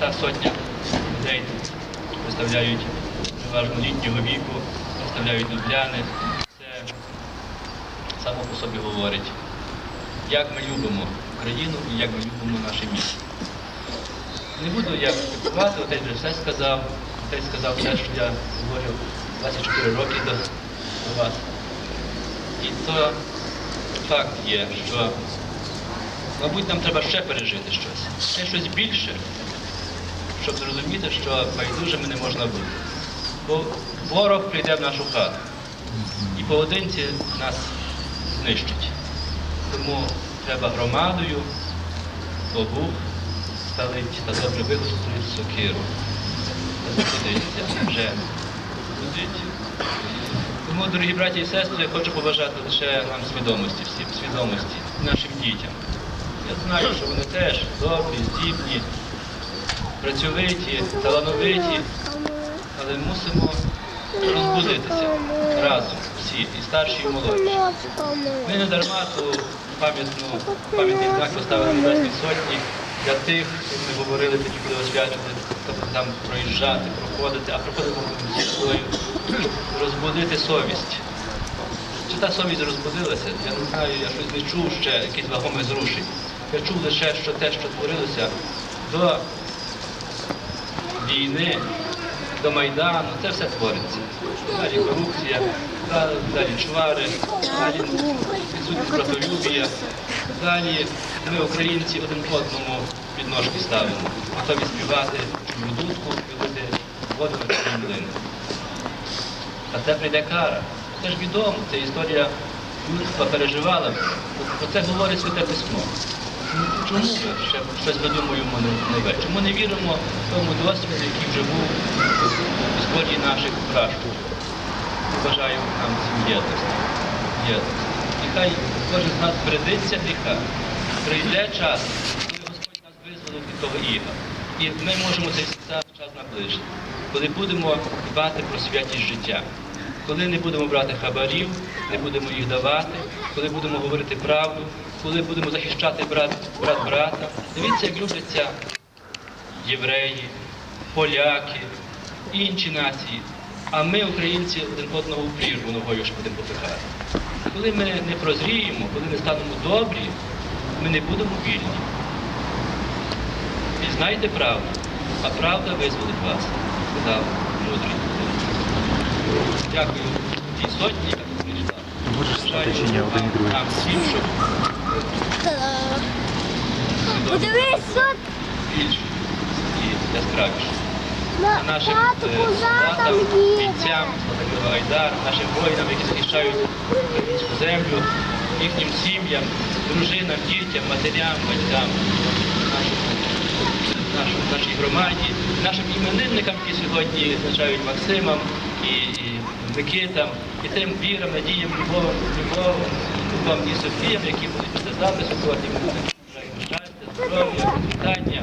та сотня людей представляють переважно літнього віку, представляють лубляни. Це само по собі говорить, як ми любимо Україну і як ми любимо наше місто. Не буду я критикувати, отець вже все сказав. Отець сказав все, що я говорив 24 роки до, до вас. І то факт є, що, мабуть, нам треба ще пережити щось, ще щось більше, щоб зрозуміти, що байдужими не можна бути. Бо ворог прийде в нашу хату і поодинці нас знищить. Тому треба громадою обух ставить та добре виготовить сокиру. Вже. Тому, дорогі браті і сестри, я хочу побажати лише нам свідомості всім, свідомості нашим дітям. Я знаю, що вони теж добрі, здібні, працьовиті, талановиті, але мусимо розбудитися разом всі, і старші, і молодші. Ми не дарма ту пам'ятну пам'ятний знак поставили на Небесній Сотні для тих, як ми говорили, тоді буде освячувати, тобто там проїжджати, проходити, а проходимо всі розбудити совість. Чи та совість розбудилася? Я не знаю, я щось не чув ще якісь вагоме зрушень. Я чув лише, що те, що творилося до війни, до Майдану, це все твориться. Далі корупція, далі, чвари, далі відсутність братолюбія. Далі ми, українці, один одному підножки ставимо, готові співати чужу дудку, пілити воду на чужу. А це прийде кара. Це ж відомо, це історія людства переживала. Про це говорить Святе Письмо. Чому ми ще щось видумуємо нове? Чому не віримо тому досвіду, який вже був в історії наших пращурів? Бажаю нам всім єдності. єдності. Хай кожен з нас придиться гріха. Прийде час, коли Господь нас визволить від того іга. І ми можемо цей час наближити, коли будемо дбати про святість життя, коли не будемо брати хабарів, не будемо їх давати, коли будемо говорити правду, коли будемо захищати брат, брат брата. Дивіться, як любляться євреї, поляки, інші нації. А ми, українці, один одного в прірву ногою ж будемо попихати. Коли ми не прозріємо, коли не станемо добрі, ми не будемо вільні. Пізнайте правду, а правда визволить вас, сказав мудрий. Дякую тій сотні, яка тут прийшла. Можеш стати чи ні, один другий? Нам всім, щоб Подивись, що більше і яскравіше. на тату е, коза там солдатам, є. бійцям, Айдар, нашим воїнам, які захищають українську землю, їхнім сім'ям, дружинам, дітям, матерям, батькам, нашій громаді, нашим іменинникам, які сьогодні відзначають Максимам і, Микитам, і тим вірам, надіям, любовам, любовам, і Софіям, які будуть після потім. Бажаємо щастя, здоров'я, питання.